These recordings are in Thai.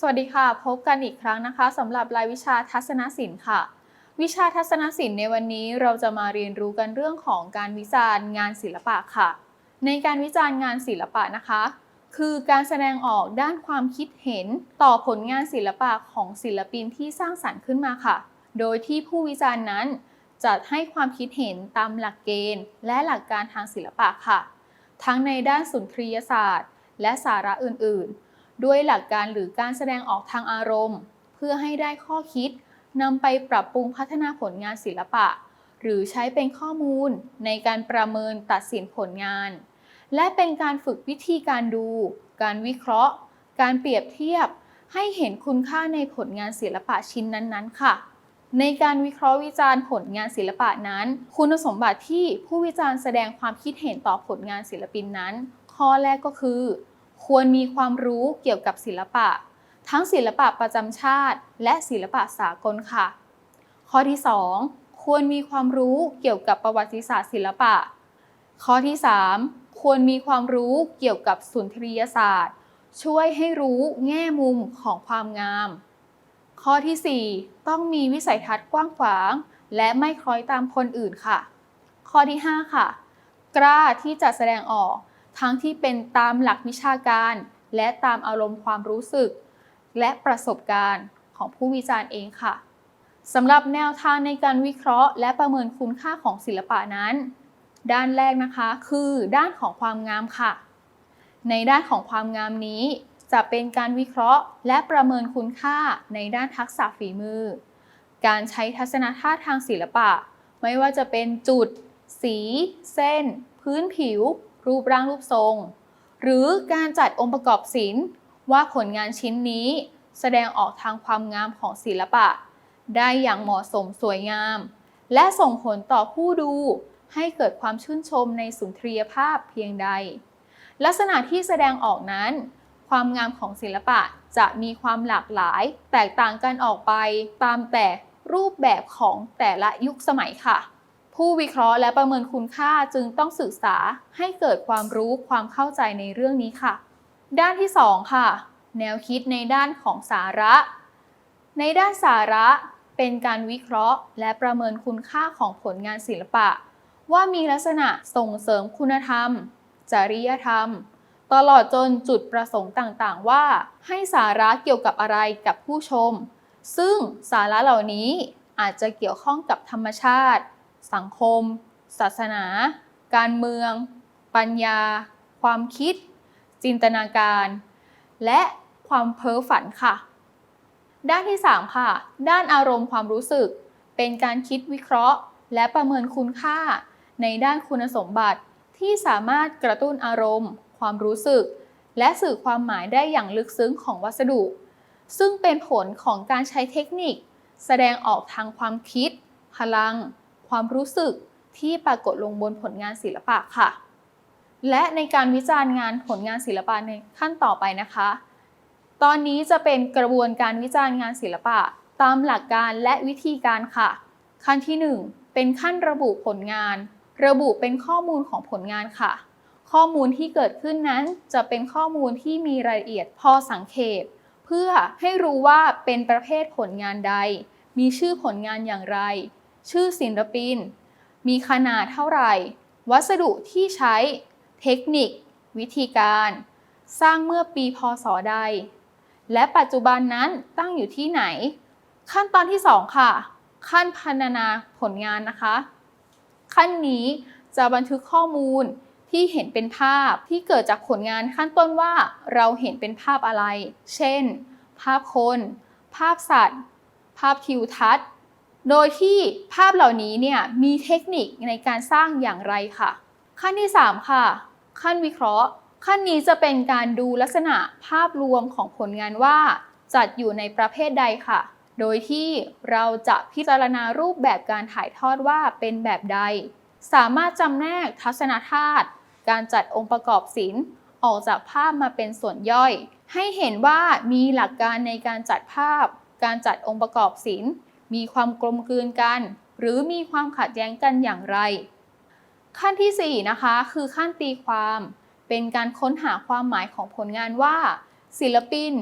สวัสดีค่ะ พบกันอีกครั้งนะคะสำหรับรายวิชาทัศนศิลป์ค่ะ วิชาทัศนศิลป์ในวันนี้เราจะมาเรียนรู้กันเรื่องของการวิจารณ์งานศิลปะค่ะ ในการวิจารณ์งานศิลปะนะคะ คือการแสดงออกด้านความคิดเห็นต่อผลงานศิลปะของศิลปินที่สร้างสรรค์ขึ้นมาค่ะ โดยที่ผู้วิจารณ์นั้นจะให้ความคิดเห็นตามหลักเกณฑ์ และหลักการทางศิลปะค่ะ ทั้งในด้านสุนทรียศาสตร์ และสาระอื่นๆ ด้วยหลักการหรือการแสดงออกทางอารมณ์ เพื่อให้ได้ข้อคิดนำไปปรับปรุงพัฒนาผลงานศิลปะ หรือใช้เป็นข้อมูลในการประเมินตัดสินผลงาน และเป็นการฝึกวิธีการดู การวิเคราะห์ การเปรียบเทียบ ให้เห็นคุณค่าในผลงานศิลปะชิ้นนั้นๆ ค่ะ ในการวิเคราะห์วิจารณ์ผลงานศิลปะนั้น คุณสมบัติที่ผู้วิจารณ์แสดงความคิดเห็นต่อผลงานศิลปินนั้น ข้อแรกก็คือ ควรมีความรู้เกี่ยวกับศิลปะ ทั้งศิลปะประจำชาติ และศิลปะสากลค่ะ ข้อที่ 2 ควรมีความรู้เกี่ยวกับประวัติศาสตร์ศิลปะ ข้อที่ 3 ควรมีความรู้เกี่ยวกับสุนทรียศาสตร์ ช่วยให้รู้แง่มุมของความงาม ข้อที่ 4 ต้องมีวิสัยทัศน์กว้างขวาง และไม่คล้อยตามคนอื่นค่ะ ข้อที่ 5 ค่ะ กล้าที่จะแสดงออก ทั้งที่เป็นตามหลักวิชาการ และตามอารมณ์ความรู้สึก และประสบการณ์ของผู้วิจารณ์เองค่ะสำหรับแนวทางในการวิเคราะห์ และประเมินคุณค่าของศิลปะนั้น ด้านแรกนะคะคือด้านของความงามค่ะ ในด้านของความงามนี้ จะเป็นการวิเคราะห์ และประเมินคุณค่าในด้านทักษะฝีมือ การใช้ทัศนธาตุทางศิลปะ ไม่ว่าจะเป็นจุด สี เส้น พื้นผิว รูปร่างรูปทรง หรือการจัดองค์ประกอบศิลป์ ว่าผลงานชิ้นนี้ แสดงออกทางความงามของศิลปะ ได้อย่างเหมาะสมสวยงาม และส่งผลต่อผู้ดูให้เกิดความชื่นชมในสุนทรียภาพเพียงใด ลักษณะที่แสดงออกนั้น ความงามของศิลปะจะมีความหลากหลาย แตกต่างกันออกไปตามแต่รูปแบบของแต่ละยุคสมัยค่ะ ผู้วิเคราะห์และประเมินคุณค่าจึงต้องศึกษาให้เกิดความรู้ความเข้าใจในเรื่องนี้ค่ะ ด้านที่ 2 ค่ะ แนวคิดในด้านของสาระ ในด้านสาระเป็นการวิเคราะห์ และประเมินคุณค่าของผลงานศิลปะ ว่ามีลักษณะส่งเสริมคุณธรรม จริยธรรม ตลอดจนจุดประสงค์ต่างๆ ว่า ให้สาระเกี่ยวกับอะไรกับผู้ชม ซึ่งสาระเหล่านี้อาจจะเกี่ยวข้องกับธรรมชาติ สังคม ศาสนา การเมือง ปัญญา ความคิด จินตนาการ และความเพ้อฝันค่ะ ด้านที่ 3 ค่ะ ด้านอารมณ์ความรู้สึก เป็นการคิดวิเคราะห์ และประเมินคุณค่า ในด้านคุณสมบัติที่สามารถกระตุ้นอารมณ์ ความรู้สึก และสื่อความหมายได้อย่างลึกซึ้งของวัสดุ ซึ่งเป็นผลของการใช้เทคนิค แสดงออกทางความคิด พลัง ความรู้สึกที่ปรากฏลงบนผลงานศิลปะค่ะ และในการวิจารณ์งานผลงานศิลปะในขั้นต่อไปนะคะ ตอนนี้จะเป็นกระบวนการวิจารณ์งานศิลปะ ตามหลักการและวิธีการค่ะ ขั้นที่ 1 เป็นขั้นระบุผลงาน ระบุเป็นข้อมูลของผลงานค่ะ ข้อมูลที่เกิดขึ้นนั้นจะเป็นข้อมูลที่มีรายละเอียดพอสังเขปเพื่อให้รู้ว่าเป็นประเภทผลงานใด มีชื่อผลงานอย่างไร ชื่อศิลปิน มีขนาดเท่าไหร่ วัสดุที่ใช้ เทคนิค วิธีการ สร้างเมื่อปีพศใด และปัจจุบันนั้นตั้งอยู่ที่ไหน ขั้นตอนที่ 2 ค่ะ ขั้นพันนาผลงานนะคะ ขั้นนี้จะบันทึกข้อมูลที่เห็นเป็นภาพที่เกิดจากผลงานขั้นต้นว่าเราเห็นเป็นภาพอะไร เช่น ภาพคน ภาพสัตว์ ภาพทิวทัศน์ โดยที่ภาพเหล่านี้เนี่ยมีเทคนิคในการสร้างอย่างไรค่ะ ขั้นที่ 3 ค่ะ ขั้นวิเคราะห์ ขั้นนี้จะเป็นการดูลักษณะภาพรวมของผลงานว่า จัดอยู่ในประเภทใดค่ะ โดยที่เราจะพิจารณารูปแบบการถ่ายทอดว่าเป็นแบบใด สามารถจำแนกทัศนธาตุการจัดองค์ประกอบศิลป์ออกจากภาพมาเป็นส่วนย่อย ให้เห็นว่ามีหลักการในการจัดภาพ การจัดองค์ประกอบศิลป์ มีความกลมกลืนกัน หรือมีความขัดแย้งกันอย่างไร ขั้นที่ 4 นะคะ คือขั้นตีความ เป็นการค้นหาความหมายของผลงานว่า ศิลปิน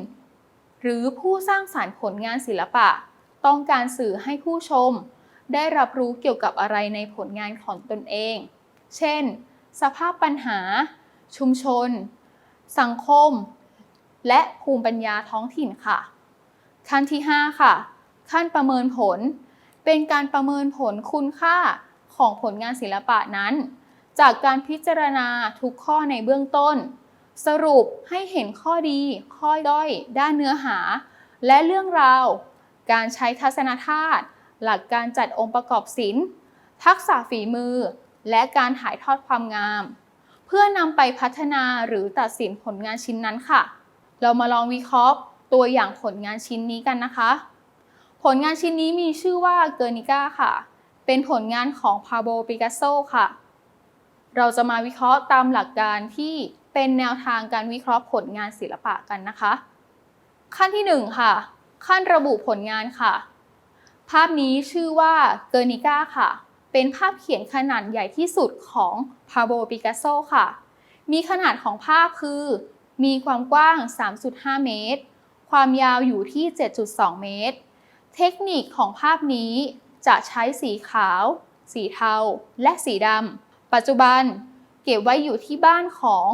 หรือผู้สร้างสารรค์ผลงานศิลปะ ต้องการสื่อให้ผู้ชม ได้รับรู้เกี่ยวกับอะไรในผลงานของตนเอง เช่น สภาพปัญหา ชุมชน สังคม และภูมิปัญญาท้องถิ่นค่ะ ขั้นที่ 5 ค่ะ ขั้นประเมินผล เป็นการประเมินผลคุณค่าของผลงานศิลปะนั้น จากการพิจารณาทุกข้อในเบื้องต้น สรุปให้เห็นข้อดี ข้อด้อย ด้านเนื้อหา และเรื่องราว การใช้ทัศนธาตุหลักการจัดองค์ประกอบศิลป์ ทักษะฝีมือ และการถ่ายทอดความงาม เพื่อนำไปพัฒนาหรือตัดสินผลงานชิ้นนั้นค่ะ เรามาลองวิเคราะห์ตัวอย่างผลงานชิ้นนี้กันนะคะ ผลงานชิ้นนี้มีชื่อว่าเกอร์นิก้าค่ะ เป็นผลงานของพาโบปิกัสโซค่ะ เราจะมาวิเคราะห์ตามหลักการที่เป็นแนวทางการวิเคราะห์ผลงานศิลปะกันนะคะ ขั้นที่ 1 ค่ะ ขั้นระบุผลงานค่ะ ภาพนี้ชื่อว่าเกอร์นิก้าค่ะ เป็นภาพเขียนขนาดใหญ่ที่สุดของพาโบปิกัสโซค่ะ มีขนาดของภาพคือ มีความกว้าง 3.5 เมตร ความยาวอยู่ที่ 7.2 เมตร เทคนิคของภาพนี้จะใช้สีขาว สีเทา และสีดำ ปัจจุบันเก็บไว้อยู่ที่บ้านของ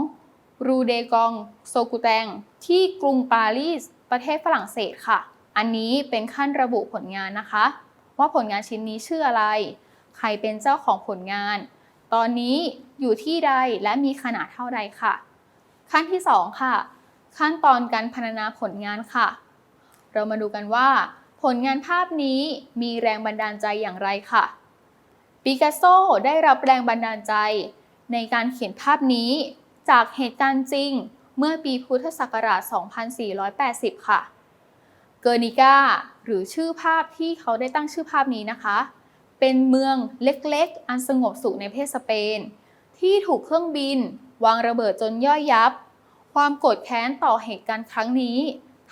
รูเดกองโซกุแตงที่กรุงปารีส ประเทศฝรั่งเศสค่ะ อันนี้เป็นขั้นระบุผลงานนะคะ ว่าผลงานชิ้นนี้ชื่ออะไร ใครเป็นเจ้าของผลงาน ตอนนี้อยู่ที่ใดและมีขนาดเท่าใดค่ะ ขั้นที่ 2 ค่ะ ขั้นตอนการพรรณนาผลงานค่ะ เรามาดูกันว่า ผลงานภาพนี้มีแรงบันดาลใจอย่างไรค่ะ ปิกัสโซได้รับแรงบันดาลใจ ในการเขียนภาพนี้จากเหตุการณ์จริงเมื่อปีพุทธศักราช 2480 ค่ะ เกอร์นิกาหรือชื่อภาพที่เขาได้ตั้งชื่อภาพนี้นะคะ เป็นเมืองเล็กๆ อันสงบสุขในประเทศสเปน ที่ถูกเครื่องบิน วางระเบิดจนย่อยยับ ความโกรธแค้นต่อเหตุการณ์ครั้งนี้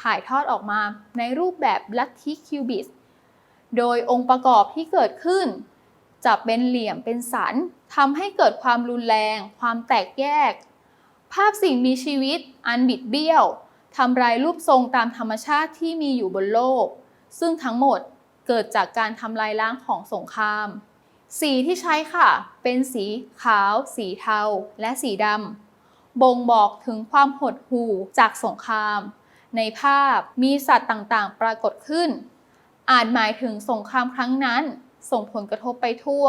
ถ่ายทอดออกมาในรูปแบบลัทธิคิวบิสโดยองค์ประกอบที่เกิดขึ้น จะเป็นเหลี่ยมเป็นสันทำให้เกิดความรุนแรง ความแตกแยก ภาพสิ่งมีชีวิต อันบิดเบี้ยวทำลายรูปทรงตามธรรมชาติที่มีอยู่บนโลก ซึ่งทั้งหมดเกิดจากการทำลายล้างของสงคราม สีที่ใช้ค่ะ เป็นสีขาว สีเทา และสีดำบ่งบอกถึงความหดหู่จากสงคราม ในภาพมีสัตว์ต่างๆ ปรากฏขึ้น อาจหมายถึงสงครามครั้งนั้น ส่งผลกระทบไปทั่ว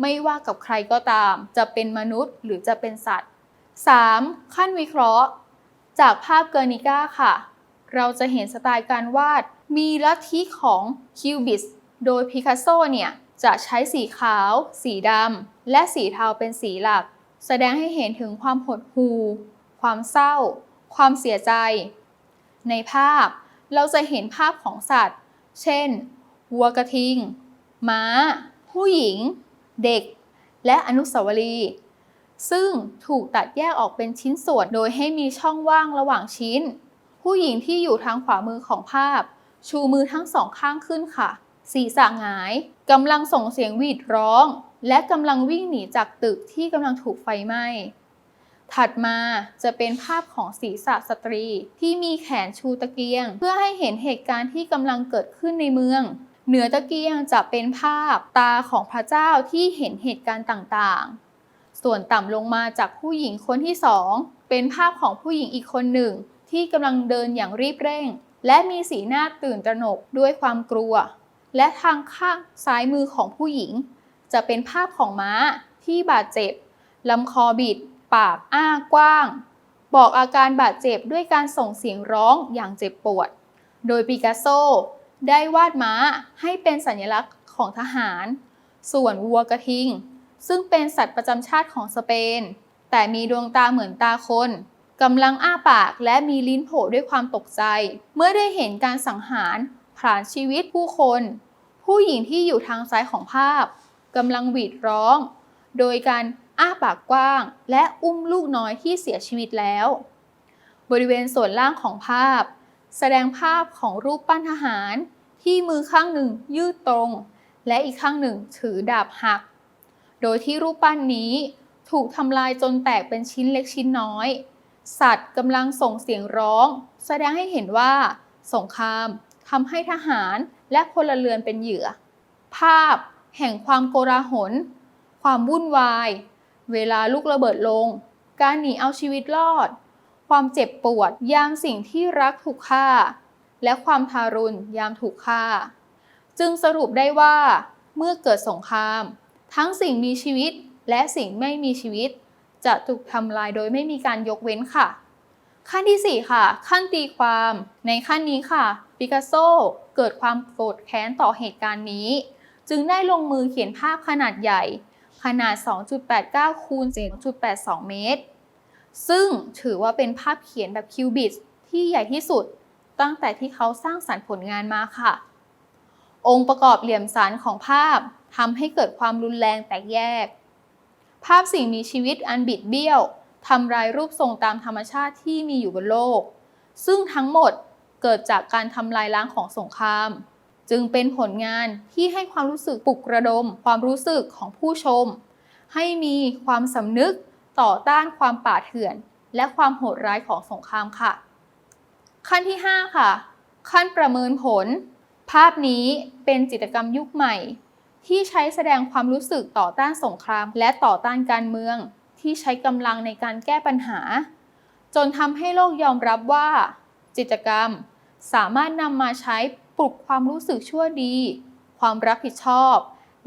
ไม่ว่ากับใครก็ตาม จะเป็นมนุษย์หรือจะเป็นสัตว์ 3. ขั้นวิเคราะห์ จากภาพเกอร์นิก้าค่ะ เราจะเห็นสไตล์การวาด มีลัทธิของคิวบิสโดยพิคัสโซเนี่ย จะใช้สีขาว สีดำ และสีเทาเป็นสีหลัก แสดงให้เห็นถึงความหดหู่ ความเศร้า ความเสียใจ ในภาพ เราจะเห็นภาพของสัตว์ เช่น วัวกระทิง ม้า ผู้หญิง เด็ก และอนุสาวรีย์ซึ่งถูกตัดแยกออกเป็นชิ้นส่วนโดยให้มีช่องว่างระหว่างชิ้น ผู้หญิงที่อยู่ทางขวามือของภาพ ชูมือทั้งสองข้างขึ้นค่ะ ศีรษะหงายกำลังส่งเสียงหวีดร้อง และกำลังวิ่งหนีจากตึกที่กำลังถูกไฟไหม้ ถัดมาจะเป็นภาพของศีรษะสตรีที่มีแขนชูตะเกียง เพื่อให้เห็นเหตุการณ์ที่กำลังเกิดขึ้นในเมือง เหนือตะเกียงจะเป็นภาพตาของพระเจ้าที่เห็นเหตุการณ์ต่างๆ ส่วนต่ำลงมาจากผู้หญิงคนที่สองเป็นภาพของผู้หญิงอีกคนหนึ่ง ที่กำลังเดินอย่างรีบเร่ง และมีสีหน้าตื่นตระหนกด้วยความกลัว และทางข้างซ้ายมือของผู้หญิง จะเป็นภาพของม้าที่บาดเจ็บลำคอบิด ปากอ้ากว้าง บอกอาการบาดเจ็บด้วยการส่งเสียงร้องอย่างเจ็บปวด โดยปิกัสโซได้วาดม้าให้เป็นสัญลักษณ์ของทหาร ส่วนวัวกระทิง ซึ่งเป็นสัตว์ประจำชาติของสเปน แต่มีดวงตาเหมือนตาคนกำลังอ้าปากและมีลิ้นโผล่ด้วยความตกใจ เมื่อได้เห็นการสังหารผ่านชีวิตผู้คน ผู้หญิงที่อยู่ทางซ้ายของภาพกำลังหวีดร้อง โดยการ อ้าปากกว้าง และอุ้มลูกน้อยที่เสียชีวิตแล้ว บริเวณส่วนล่างของภาพ แสดงภาพของรูปปั้นทหาร ที่มือข้างหนึ่งยืดตรง และอีกข้างหนึ่งถือดาบหัก โดยที่รูปปั้นนี้ถูกทำลายจนแตกเป็นชิ้นเล็กชิ้นน้อย สัตว์กำลังส่งเสียงร้อง แสดงให้เห็นว่า สงครามทำให้ทหารและพลเรือนเป็นเหยื่อ ภาพแห่งความโกลาหล ความวุ่นวาย เวลาลูกระเบิดลง การหนีเอาชีวิตรอด ความเจ็บปวดยามสิ่งที่รักถูกฆ่า และความทารุณยามถูกฆ่า จึงสรุปได้ว่า เมื่อเกิดสงคราม ทั้งสิ่งมีชีวิตและสิ่งไม่มีชีวิต จะถูกทำลายโดยไม่มีการยกเว้นค่ะ ขั้นที่ 4 ค่ะ ขั้นตีความ ในขั้นนี้ค่ะปิกัสโซเกิดความโกรธแค้นต่อเหตุการณ์นี้ จึงได้ลงมือเขียนภาพขนาดใหญ่ ขนาด 2.89 คูณ 7.82 เมตร ซึ่งถือว่าเป็นภาพเขียนแบบคิวบิตที่ใหญ่ที่สุดตั้งแต่ที่เขาสร้างสรรค์ผลงานมาค่ะ องค์ประกอบเหลี่ยมสันของภาพทำให้เกิดความรุนแรงแตกแยก ภาพสิ่งมีชีวิตอันบิดเบี้ยวทำลายรูปทรงตามธรรมชาติที่มีอยู่บนโลก ซึ่งทั้งหมดเกิดจากการทำลายล้างของสงคราม จึงเป็นผลงานที่ให้ความรู้สึกปลุกระดม ความรู้สึกของผู้ชม ให้มีความสำนึกต่อต้านความป่าเถื่อน และความโหดร้ายของสงครามค่ะ ขั้นที่ 5 ค่ะ ขั้นประเมินผล ภาพนี้เป็นจิตรกรรมยุคใหม่ ที่ใช้แสดงความรู้สึกต่อต้านสงคราม และต่อต้านการเมือง ที่ใช้กำลังในการแก้ปัญหา จนทำให้โลกยอมรับว่า จิตรกรรมสามารถนำมาใช้ ปลุกความรู้สึกชั่วดี ความรับผิดชอบ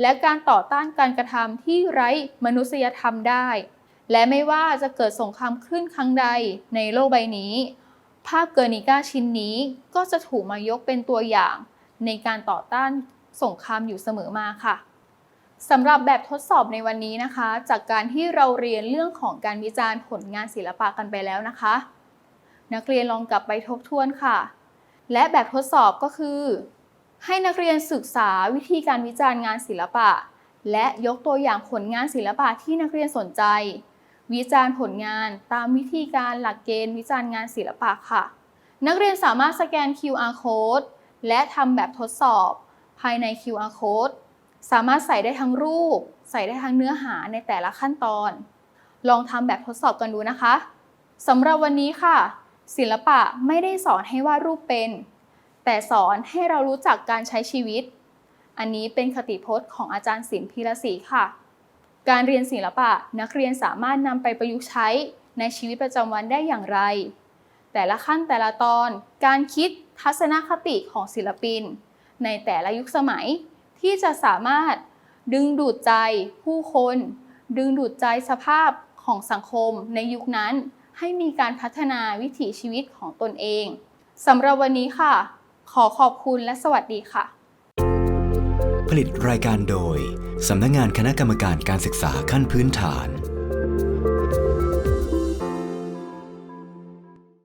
และการต่อต้านการกระทำที่ไร้มนุษยธรรมได้ และไม่ว่าจะเกิดสงครามขึ้นครั้งใดในโลกใบนี้ ภาพเกอร์นิก้าชิ้นนี้ก็จะถูกมายกเป็นตัวอย่าง ในการต่อต้านสงครามอยู่เสมอมาค่ะสำหรับแบบทดสอบในวันนี้นะคะ จากการที่เราเรียนเรื่องของการวิจารณ์ผลงานศิลปะกันไปแล้วนะคะ นักเรียนลองกลับไปทบทวนค่ะ และแบบทดสอบก็คือ ให้นักเรียนศึกษาวิธีการวิจารณ์งานศิลปะ และยกตัวอย่างผลงานศิลปะที่นักเรียนสนใจ วิจารณ์ผลงานตามวิธีการหลักเกณฑ์วิจารณ์งานศิลปะค่ะ นักเรียนสามารถสแกน QR code และทำแบบทดสอบภายใน QR code สามารถใส่ได้ทั้งรูป ใส่ได้ทั้งเนื้อหาในแต่ละขั้นตอน ลองทำแบบทดสอบกันดูนะคะสำหรับวันนี้ค่ะ ศิลปะไม่ได้สอนให้วาดรูปเป็น แต่สอนให้เรารู้จักการใช้ชีวิต อันนี้เป็นคติพจน์ของอาจารย์ศิลป์พีรศรีค่ะ การเรียนศิลปะนักเรียนสามารถนำไปประยุกต์ใช้ในชีวิตประจำวันได้อย่างไร แต่ละขั้นแต่ละตอน การคิดทัศนคติของศิลปิน ในแต่ละยุคสมัยที่จะสามารถดึงดูดใจผู้คน ดึงดูดใจสภาพของสังคมในยุคนั้น ให้มีการพัฒนาวิถีชีวิตของตนเองสำหรับวันนี้ค่ะ ขอขอบคุณและสวัสดีค่ะ ผลิตรายการโดยสำนักงานคณะกรรมการการศึกษาขั้นพื้นฐาน